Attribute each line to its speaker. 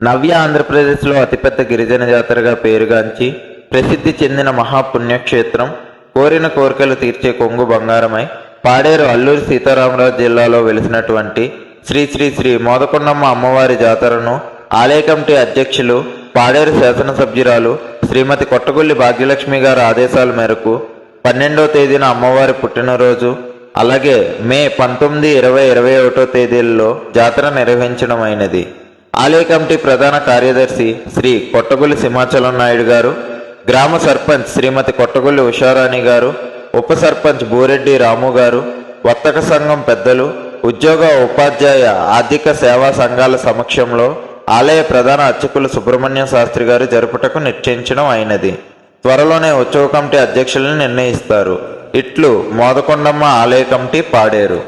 Speaker 1: నవ్య ఆంధ్రప్రదేశ్లో అతిపెద్ద గిరిజన జాతరగా పేరుగాంచి ప్రసిద్ధి చెందిన మహాపుణ్యక్షేత్రం కోరిన కోరికలు తీర్చే కొంగు బంగారమై పాడేరు అల్లూరి సీతారామరాజు జిల్లాలో వెలిసినటువంటి శ్రీ శ్రీ శ్రీ మోదకొండమ్మ అమ్మవారి జాతరను ఆలయ కమిటీ అధ్యక్షులు పాడేరు శాసనసభ్యురాలు శ్రీమతి కొట్టగొల్లి భాగ్యలక్ష్మి గారి ఆదేశాల మేరకు పన్నెండో తేదీన అమ్మవారి పుట్టినరోజు అలాగే మే పంతొమ్మిది ఇరవై ఇరవై ఒకటో తేదీల్లో జాతర నిర్వహించడం అయినది ఆలయ కమిటీ ప్రధాన కార్యదర్శి శ్రీ కొట్టగొల్లి సింహాచలం నాయుడు గారు గ్రామ సర్పంచ్ శ్రీమతి కొట్టగొల్లి ఉషారాణి గారు ఉప సర్పంచ్ బూరెడ్డి రాము గారు వర్తక సంఘం పెద్దలు ఉద్యోగ ఉపాధ్యాయ ఆర్థిక సేవా సంఘాల సమక్షంలో ఆలయ ప్రధాన అర్చకులు సుబ్రహ్మణ్యం శాస్త్రి గారు జరుపుటకు నిశ్చయించడం అయినది. త్వరలోనే ఉత్సవ కమిటీ అధ్యక్షులను నిర్ణయిస్తారు. ఇట్లు మోదకొండమ్మ ఆలయ కమిటీ పాడేరు.